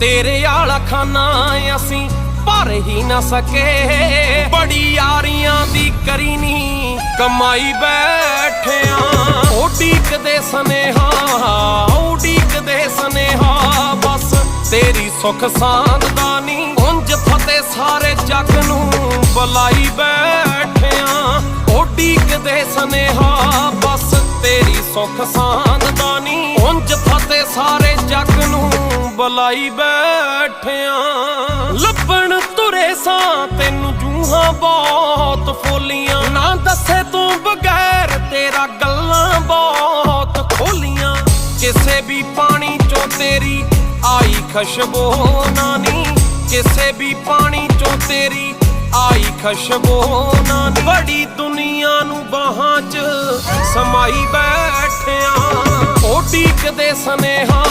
ਤੇਰੇ ਆਲਾ ਖਾਨਾ ਅਸੀਂ ਭਰ ਹੀ ਨਾ ਸਕੇ। ਬੜੀ ਯਾਰੀਆਂ ਦੀ ਕਰੀ ਨੀ ਕਮਾਈ ਬੈਠਿਆਂ। ਉਡੀਕਦੇ ਸਨੇਹਾ ਉਡੀਕਦੇ ਸਨੇਹਾ, ਬਸ ਤੇਰੀ ਸੁਖ ਸਾਂਦ ਦਾ ਨੀ। ਉਂਝ ਫਤੇ ਸਾਰੇ ਜੱਗ ਨੂੰ ਬੁਲਾਈ ਬੈਠਿਆ। ਉਡੀਕਦੇ ਸਨੇਹਾ, ਬਸ ਤੇਰੀ ਸੁਖ ਸਾਂਦ ਦਾ ਨੀ। ਉਂਝ ਫਤੇ ਸਾਰੇ ਬੁਲਾਈ ਬੈਠਿਆਂ, ਲੱਭਣ ਤੁਰੇ ਸਾਂ, ਤੈਨੂੰ ਜੂਹਾਂ ਬਹੁਤ ਫੋਲੀਆਂ। ਨਾ ਦੱਸੇ ਤੂੰ ਬਗੈਰ ਤੇਰਾ ਗੱਲਾਂ ਬਹੁਤ ਖੋਲੀਆਂ। ਕਿਸੇ ਵੀ ਪਾਣੀ ਚੋਂ ਤੇਰੀ ਆਈ ਖਸ਼ਬੋ ਨਾ ਨੀ ਕਿਸੇ ਵੀ ਪਾਣੀ ਚੋਂ ਤੇਰੀ ਆਈ ਖਸ਼ਬੋ ਨਾ ਬੜੀ ਦੁਨੀਆ ਨੂੰ ਬਾਹਾਂ 'ਚ ਸਮਾਈ ਬੈਠਿਆਂ ਉਡੀਕਦੇ ਸਨੇਹਾ